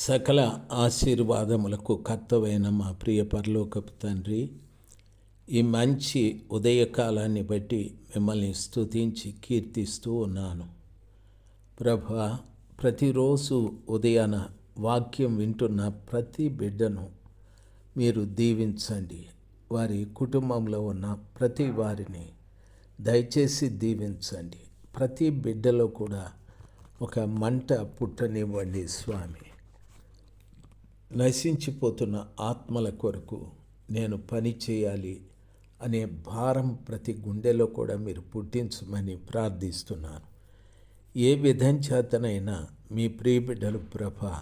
సకల ఆశీర్వాదములకు కర్తవైన మా ప్రియ పరలోకపు తండ్రి ఈ మంచి ఉదయకాలాన్ని బట్టి మిమ్మల్ని స్తుతించి కీర్తిస్తూ ఉన్నాను. ప్రభా ప్రతిరోజు ఉదయాన వాక్యం వింటున్న ప్రతి బిడ్డను మీరు దీవించండి. వారి కుటుంబంలో ఉన్న ప్రతి వారిని దయచేసి దీవించండి. ప్రతి బిడ్డలో కూడా ఒక మంట పుట్టనివ్వండి స్వామి. నశించిపోతున్న ఆత్మల కొరకు నేను పని చేయాలి అనే భారం ప్రతి గుండెలో కూడా మీరు పుట్టించమని ప్రార్థిస్తున్నాను. ఏ విధం చేతనైనా మీ ప్రియబిడ్డలు ప్రభ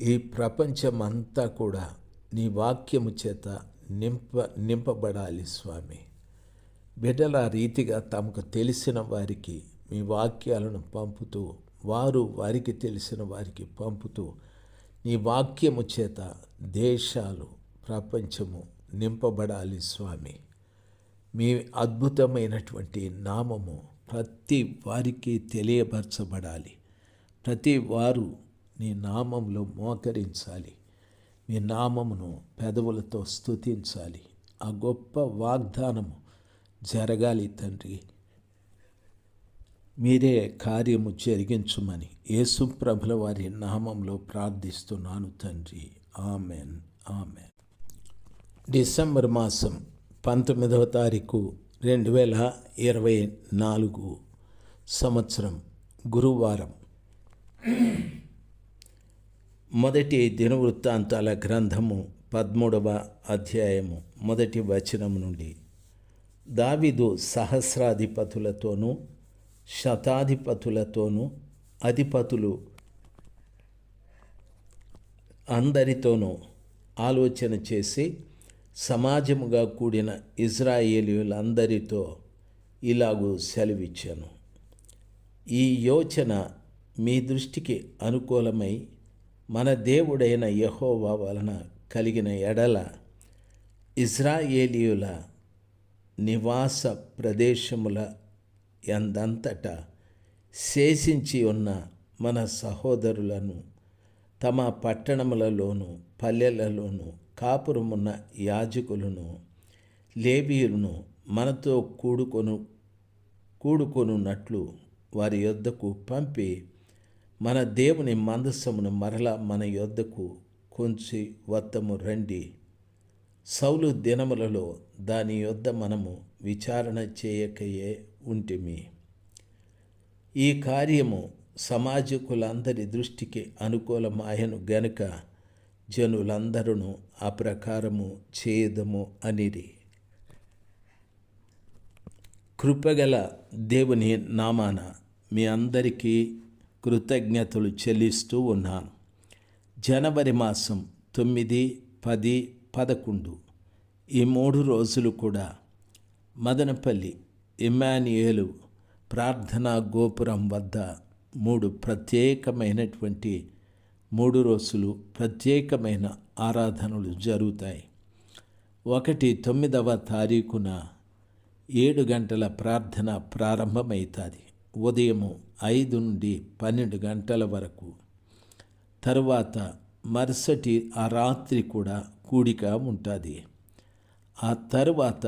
ఈ ప్రపంచమంతా కూడా నీ వాక్యము చేత నింప నింపబడాలి స్వామి. బిడ్డల రీతిగా తమకు తెలిసిన వారికి మీ వాక్యాలను పంపుతూ వారు వారికి తెలిసిన వారికి పంపుతూ నీ వాక్యము చేత దేశాలు ప్రపంచము నింపబడాలి స్వామి. మీ అద్భుతమైనటువంటి నామము ప్రతి వారికి తెలియపరచబడాలి. ప్రతి వారు నీ నామంలో మోకరించాలి. మీ నామమును పెదవులతో స్తుతించాలి. ఆ గొప్ప వాగ్దానము జరగాలి తండ్రి. మీరే కార్యము జరిగించుమని యేసు ప్రభుల వారి నామంలో ప్రార్థిస్తున్నాను తండ్రి. ఆమెన్. ఆమెన్. డిసెంబర్ మాసం పంతొమ్మిదవ తారీఖు రెండు వేల ఇరవై నాలుగు సంవత్సరం గురువారం. మొదటి దినవృత్తాంతాల గ్రంథము పదమూడవ అధ్యాయము మొదటి వచనం నుండి దావిదు సహస్రాధిపతులతోనూ శతాధిపతులతోనూ అధిపతులు అందరితోనూ ఆలోచన చేసి సమాజముగా కూడిన ఇజ్రాయేలీలందరితో ఇలాగూ సెలవిచ్చాను. ఈ యోచన మీ దృష్టికి అనుకూలమై మన దేవుడైన యహోవా వలన కలిగిన ఎడల ఇజ్రాయేలీయుల నివాస ప్రదేశముల ఎందంతటా శేషించి ఉన్న మన సహోదరులను తమ పట్టణములలోను పల్లెలలోను కాపురమున్న యాజకులను లేబీయులను మనతో కూడుకొను కూడుకొనున్నట్లు వారి యొద్దకు పంపి మన దేవుని మందస్సమును మరలా మన యొద్దకు కొంచి వత్తము రండి. సౌలు దినములలో దాని యొద్ద మనము విచారణ చేయకయే ఉంటిమి. ఈ కార్యము సమాజకులందరి దృష్టికి అనుకూలమాయను గనుక జనులందరూ ఆ ప్రకారము చేయదము అనిరి. కృపగల దేవుని నామాన మీ అందరికీ కృతజ్ఞతలు చెల్లిస్తూ ఉన్నాను. జనవరి మాసం తొమ్మిది పది పదకొండు ఈ మూడు రోజులు కూడా మదనపల్లి ఇమానియేలు ప్రార్థనా గోపురం వద్ద మూడు ప్రత్యేకమైనటువంటి మూడు రోజులు ప్రత్యేకమైన ఆరాధనలు జరుగుతాయి. ఒకటి తొమ్మిదవ తారీఖున ఏడు గంటల ప్రార్థన ప్రారంభమవుతుంది. ఉదయము ఐదు నుండి పన్నెండు గంటల వరకు. తరువాత మరుసటి ఆ రాత్రి కూడా కూడిక ఉంటుంది. ఆ తరువాత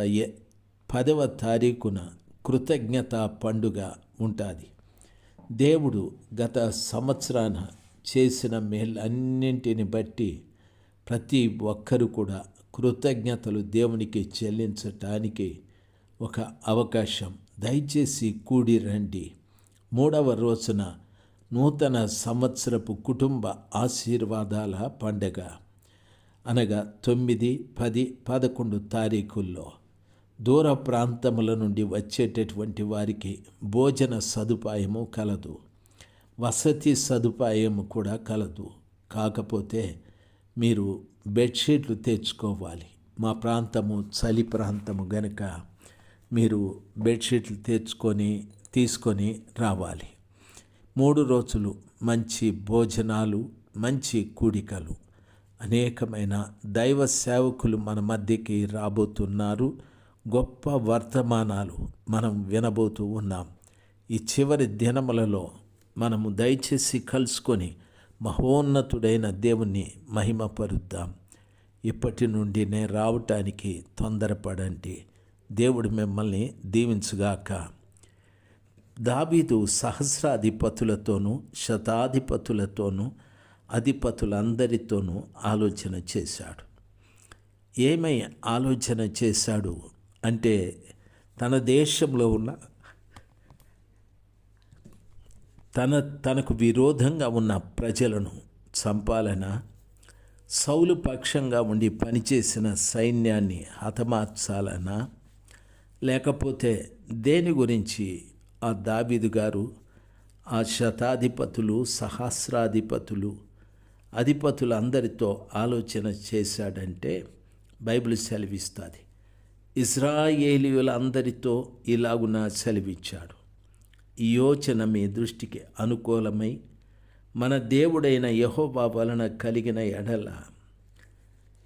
పదవ తారీఖున కృతజ్ఞత పండుగ ఉంటుంది. దేవుడు గత సంవత్సరాన చేసిన మేలన్నింటిని బట్టి ప్రతి ఒక్కరు కూడా కృతజ్ఞతలు దేవునికి చెల్లించటానికి ఒక అవకాశం. దయచేసి కూడి రండి. మూడవ రోజున నూతన సంవత్సరపు కుటుంబ ఆశీర్వాదాల పండగ అనగా తొమ్మిది పది పదకొండు తారీఖుల్లో దూర ప్రాంతముల నుండి వచ్చేటటువంటి వారికి భోజన సదుపాయము కలదు. వసతి సదుపాయము కూడా కలదు. కాకపోతే మీరు బెడ్షీట్లు తెచ్చుకోవాలి. మా ప్రాంతము చలి ప్రాంతము గనుక మీరు బెడ్షీట్లు తెచ్చుకొని తీసుకొని రావాలి. మూడు రోజులు మంచి భోజనాలు మంచి కూడికలు. అనేకమైన దైవ సేవకులు మన మధ్యకి రాబోతున్నారు. గొప్ప వర్తమానాలు మనం వినబోతూ ఉన్నాం. ఈ చివరి దినములలో మనము దయచేసి కలుసుకొని మహోన్నతుడైన దేవుణ్ణి మహిమపరుద్దాం. ఇప్పటి నుండి నేను రావటానికి తొందరపడండి. దేవుడు మిమ్మల్ని దీవించుగాక. దావీదు సహస్రాధిపతులతోనూ శతాధిపతులతోనూ అధిపతులందరితోనూ ఆలోచన చేశాడు. ఏమై ఆలోచన చేశాడు? అంటే తన దేశంలో ఉన్న తన తనకు విరోధంగా ఉన్న ప్రజలను చంపాలన? సౌలు పక్షంగా ఉండి పనిచేసిన సైన్యాన్ని హతమార్చాలనా? లేకపోతే దేని గురించి ఆ దావిదు గారు ఆ శతాధిపతులు సహస్రాధిపతులు అధిపతులందరితో ఆలోచన చేశాడంటే బైబిల్ సెలవిస్తుంది. ఇజ్రాయేలీయులందరితో ఇలాగున సెలవిచ్చాడు. ఈ యోచన మీ దృష్టికి అనుకూలమై మన దేవుడైన యహోబా వలన కలిగిన ఎడల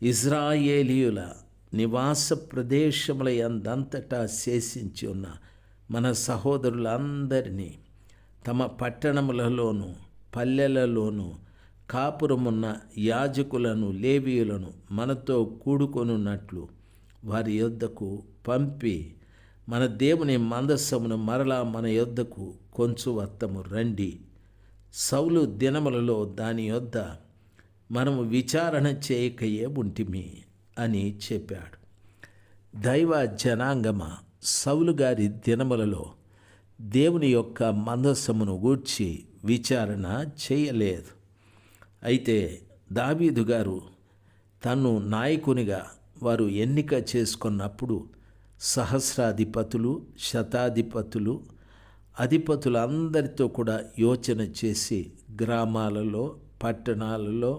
ఇజ్రాయేలీయుల నివాస ప్రదేశముల ఎందంతటా శేషించి ఉన్న మన సహోదరులందరినీ తమ పట్టణములలోను పల్లెలలోనూ కాపురమున్న యాజకులను లేవీయులను మనతో కూడుకొనున్నట్లు వారి యొద్దకు పంపి మన దేవుని మందస్సమును మరలా మన యొద్దకు కొంచు వత్తము రండి. సౌలు దినములలో దాని యొద్ద మనము విచారణ చేయకయే ఉంటిమి అని చెప్పాడు. దైవ జనాంగమ? సౌలు గారి దినములలో దేవుని యొక్క మందస్సమును గూర్చి విచారణ చేయలేదు. అయితే దావీదు గారు తను నాయకునిగా వారు ఎన్నిక చేసుకున్నప్పుడు సహస్రాధిపతులు శతాధిపతులు అధిపతులందరితో కూడా యోచన చేసి గ్రామాలలో పట్టణాలలో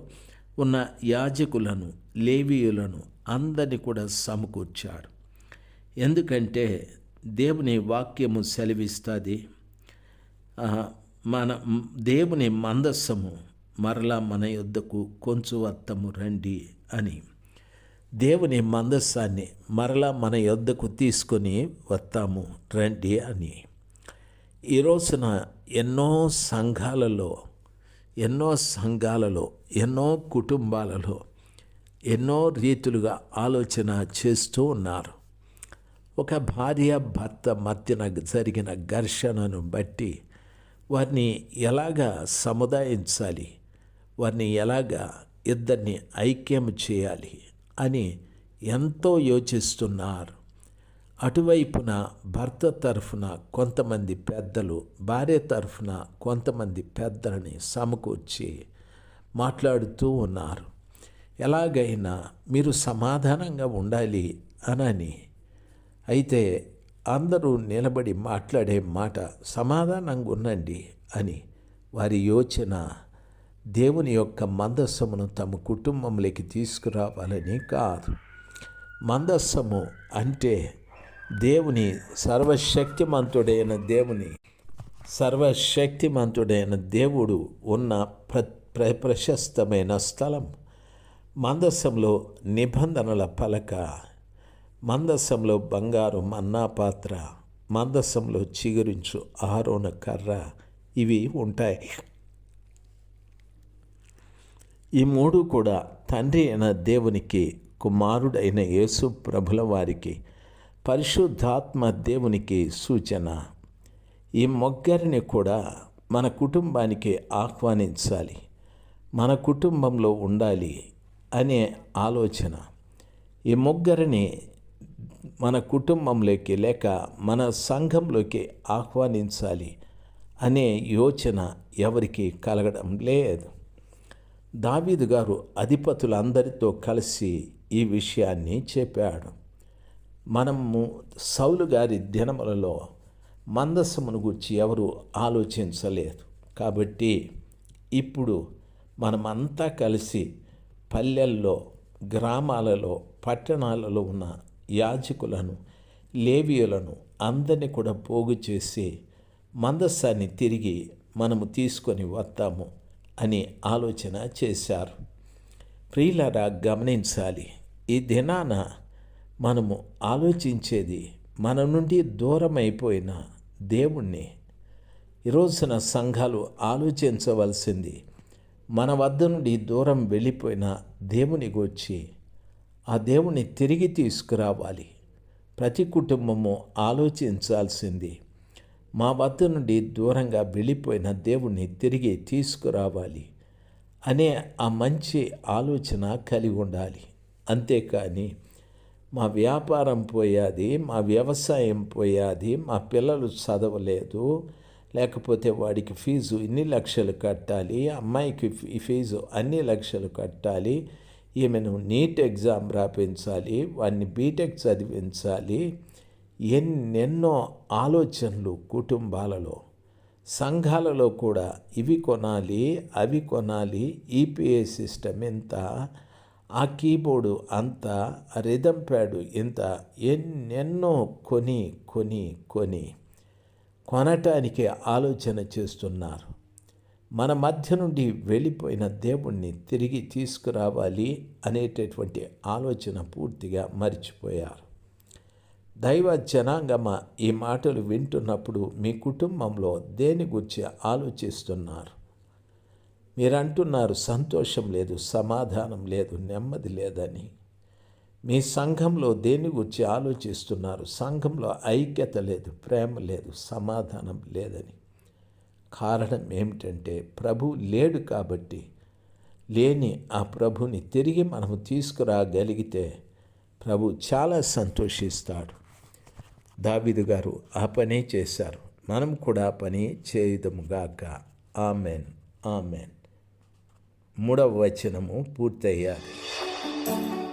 ఉన్న యాజకులను లేవీయులను అందరిని కూడా సమకూర్చాడు ఎందుకంటే దేవుని వాక్యము సెలవిస్తుంది మన దేవుని మందస్సము మరలా మన యొద్దకు కొంచెం వత్తము రండి అని. దేవుని మందస్సాన్ని మరలా మన యొద్దకు తీసుకొని వస్తాము. రండి అని. ఈ రోజున ఎన్నో సంఘాలలో ఎన్నో సంఘాలలో ఎన్నో కుటుంబాలలో ఎన్నో రీతులుగా ఆలోచన చేస్తూ ఉన్నారు. ఒక భార్య భర్త మధ్యన జరిగిన ఘర్షణను బట్టి వారిని ఎలాగా సముదాయించాలి? వారిని ఎలాగా ఇద్దరిని ఐక్యం చేయాలి? అని ఎంతో యోచిస్తున్నారు. అటువైపున భర్త తరఫున కొంతమంది పెద్దలు భార్య తరఫున కొంతమంది పెద్దలని సమకూర్చి మాట్లాడుతూ ఉన్నారు. ఎలాగైనా మీరు సమాధానంగా ఉండాలి అనని. అయితే అందరూ నిలబడి మాట్లాడే మాట సమాధానంగా ఉండండి అని వారి యోచన దేవుని యొక్క మందస్సమును తమ కుటుంబంలోకి తీసుకురావాలని కాదు. మందస్సము అంటే దేవుని సర్వశక్తిమంతుడైన దేవుని సర్వశక్తిమంతుడైన దేవుడు ఉన్న ప్ర ప్ర ప్రశస్తమైన స్థలం. మందస్సంలో నిబంధనల పలక మందస్సంలో బంగారు మన్నా పాత్ర మందస్సంలో చిగురించు ఆరోన కర్ర ఇవి ఉంటాయి. ఈ మూడు కూడా తండ్రి అయిన దేవునికి కుమారుడైన యేసు ప్రభుల వారికి పరిశుద్ధాత్మ దేవునికి సూచన. ఈ మొగ్గరిని కూడా మన కుటుంబానికి ఆహ్వానించాలి. మన కుటుంబంలో ఉండాలి అనే ఆలోచన. ఈ ముగ్గురిని మన కుటుంబంలోకి లేక మన సంఘంలోకి ఆహ్వానించాలి అనే యోచన ఎవరికి కలగడం లేదు. దావీదు గారు అధిపతులందరితో కలిసి ఈ విషయాన్ని చెప్పాడు. మనము సౌలు గారి దినములలో మందస్సమును గురించి ఎవరు ఆలోచించలేదు. కాబట్టి ఇప్పుడు మనమంతా కలిసి పల్లెల్లో గ్రామాలలో పట్టణాలలో ఉన్న యాజకులను లేవియులను అందరినీ కూడా పోగు చేసి మందస్సాన్ని తిరిగి మనము తీసుకొని వస్తాము. అని ఆలోచన చేశారు. ప్రియులరా గమనించాలి. ఈ దినాన మనము ఆలోచించేది మన నుండి దూరం అయిపోయిన దేవుణ్ణి ఈరోజున సంఘాలు ఆలోచించవలసింది మన వద్ద నుండి దూరం వెళ్ళిపోయిన దేవుని గూర్చి ఆ దేవుని తిరిగి తీసుకురావాలి. ప్రతి కుటుంబము ఆలోచించాల్సింది మా వద్ద నుండి దూరంగా వెళ్ళిపోయిన దేవుణ్ణి తిరిగి తీసుకురావాలి అనే ఆ మంచి ఆలోచన కలిగి ఉండాలి. అంతేకాని మా వ్యాపారం పోయాది మా వ్యవసాయం పోయాది మా పిల్లలు చదవలేదు లేకపోతే వాడికి ఫీజు ఇన్ని లక్షలు కట్టాలి అమ్మాయికి ఫీజు అన్ని లక్షలు కట్టాలి ఈమెను నీట్ ఎగ్జామ్ రాపించాలి వాడిని బీటెక్ చదివించాలి ఎన్నెన్నో ఆలోచనలు కుటుంబాలలో సంఘాలలో కూడా ఇవి కొనాలి అవి కొనాలి ఈపీఏ సిస్టమ్ ఎంత ఆ కీబోర్డు అంత రిధమ్ ప్యాడు ఇంత ఎన్నెన్నో కొని కొని కొని కొనటానికి ఆలోచన చేస్తున్నారు. మన మధ్య నుండి వెళ్ళిపోయిన దేవుణ్ణి తిరిగి తీసుకురావాలి అనేటటువంటి ఆలోచన పూర్తిగా మర్చిపోయారు. దైవ జనాంగమ ఈ మాటలు వింటున్నప్పుడు మీ కుటుంబంలో దేని గురించి ఆలోచిస్తున్నారు? మీరు అంటున్నారు సంతోషం లేదు సమాధానం లేదు నెమ్మది లేదని. మీ సంఘంలో దేని గురించి ఆలోచిస్తున్నారు? సంఘంలో ఐక్యత లేదు ప్రేమ లేదు సమాధానం లేదని. కారణం ఏమిటంటే ప్రభు లేడు కాబట్టి. లేని ఆ ప్రభుని తిరిగి మనము తీసుకురాగలిగితే ప్రభు చాలా సంతోషిస్తాడు. దావిదు గారు ఆ పనే చేశారు. మనం కూడా పని చేయుదముగాక ఆమెన్. ఆమెన్. మూడవ వచనము పూర్తయ్యాలి.